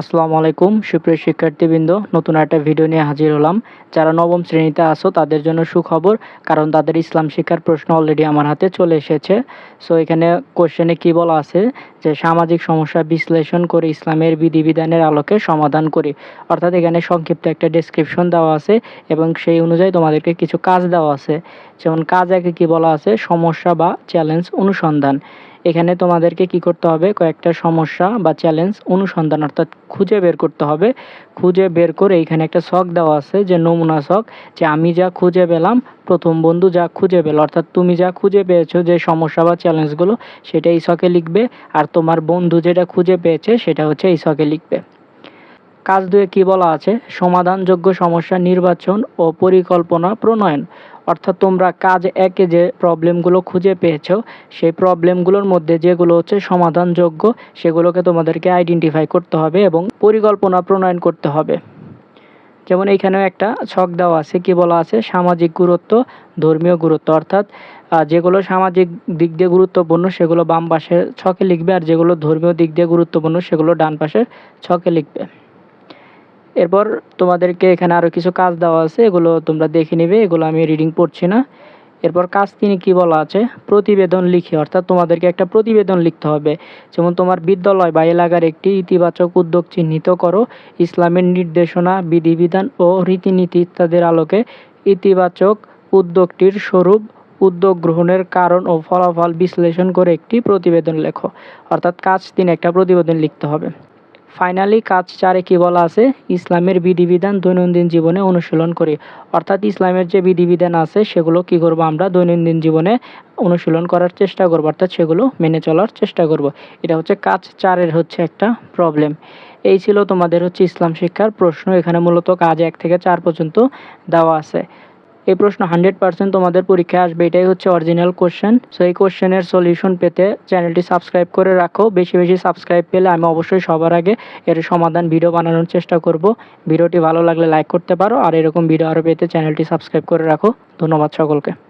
আসসালামু আলাইকুম, সুপ্রিয় শিক্ষার্থীবৃন্দ। নতুন একটা ভিডিও নিয়ে হাজির হলাম। যারা নবম শ্রেণীতে আসো তাদের জন্য সুখবর, কারণ তাদের ইসলাম শিক্ষার প্রশ্ন অলরেডি আমার হাতে চলে এসেছে। সো এখানে কোশ্চেনে কি বলা আছে? যে সামাজিক সমস্যা বিশ্লেষণ করে ইসলামের বিধিবিধানের আলোকে সমাধান করি। অর্থাৎ এখানে সংক্ষিপ্ত একটা ডেসক্রিপশন দেওয়া আছে এবং সেই অনুযায়ী তোমাদেরকে কিছু কাজ দেওয়া আছে। যেমন কাজ একে কি বলা আছে? সমস্যা বা চ্যালেঞ্জ অনুসন্ধান। এখানে তোমাদেরকে কি করতে হবে? কয়েকটা সমস্যা বা চ্যালেঞ্জ অনুসন্ধান অর্থাৎ খুঁজে বের করতে হবে। খুঁজে বের করে এখানে একটা শখ দেওয়া আছে যে নমুনা শখ, যে আমি যা খুঁজে পেলাম, প্রথম বন্ধু যা খুঁজে পেল, অর্থাৎ তুমি যা খুঁজে পেয়েছ, যে সমস্যা বা চ্যালেঞ্জগুলো সেটা এই শখে লিখবে। আর তোমার বন্ধু যেটা খুঁজে পেয়েছে, সেটা হচ্ছে এই শখে লিখবে। কাজ দুয়ে কি বলা আছে? সমাধানযোগ্য সমস্যা, নির্বাচন ও পরিকল্পনা প্রণয়ন। অর্থাৎ তোমরা কাজ একে যে প্রবলেমগুলো খুঁজে পেয়েছ, সেই প্রবলেমগুলোর মধ্যে যেগুলো হচ্ছে সমাধানযোগ্য, সেগুলোকে তোমাদেরকে আইডেন্টিফাই করতে হবে এবং পরিকল্পনা প্রণয়ন করতে হবে। যেমন এইখানেও একটা ছক দেওয়া আছে, কি বলা আছে? সামাজিক গুরুত্ব, ধর্মীয় গুরুত্ব। অর্থাৎ যেগুলো সামাজিক দিক দিয়ে গুরুত্বপূর্ণ, সেগুলো বাম পাশের ছকে লিখবে, আর যেগুলো ধর্মীয় দিক দিয়ে গুরুত্বপূর্ণ, সেগুলো ডান পাশের ছকে লিখবে। এরপর তোমাদেরকে এখানে আরও কিছু কাজ দেওয়া আছে, এগুলো তোমরা দেখে নেবে, এগুলো আমি রিডিং পড়ছি না। এরপর কাজ তিনি কি বলা আছে? প্রতিবেদন লিখে, অর্থাৎ তোমাদেরকে একটা প্রতিবেদন লিখতে হবে। যেমন তোমার বিদ্যালয় বা এলাকার একটি ইতিবাচক উদ্যোগ চিহ্নিত করো, ইসলামের নির্দেশনা, বিধিবিধান ও রীতিনীতি ইত্যাদির আলোকে ইতিবাচক উদ্যোগটির স্বরূপ উদ্যোগ গ্রহণের কারণ ও ফলাফল বিশ্লেষণ করে একটি প্রতিবেদন লেখো। অর্থাৎ কাজ তিনি একটা প্রতিবেদন লিখতে হবে। ফাইনালি কাজ চারে কি বলা আছে? ইসলামের বিধিবিধান দৈনন্দিন জীবনে অনুশীলন করি। অর্থাৎ ইসলামের যে বিধিবিধান আছে, সেগুলো কি করব আমরা? দৈনন্দিন জীবনে অনুশীলন করার চেষ্টা করব। অর্থাৎ সেগুলো মেনে চলার চেষ্টা করব। এটা হচ্ছে কাজ চারের হচ্ছে একটা প্রবলেম এই ছিল তোমাদের হচ্ছে ইসলাম শিক্ষার প্রশ্ন। এখানে মূলত কাজ এক থেকে চার পর্যন্ত দেওয়া আছে। এই প্রশ্ন হান্ড্রেড পার্সেন্ট তোমাদের পরীক্ষায় আসবে। এটাই হচ্ছে অরিজিনাল কোশ্চেন সো এই কোশ্চেনের সলিউশন পেতে চ্যানেলটি সাবস্ক্রাইব করে রাখো। বেশি বেশি সাবস্ক্রাইব পেলে আমি অবশ্যই সবার আগে এর সমাধান ভিডিও বানানোর চেষ্টা করব। ভিডিওটি ভালো লাগলে লাইক করতে পারো। আর এরকম ভিডিও আরও পেতে চ্যানেলটি সাবস্ক্রাইব করে রাখো। ধন্যবাদ সকলকে।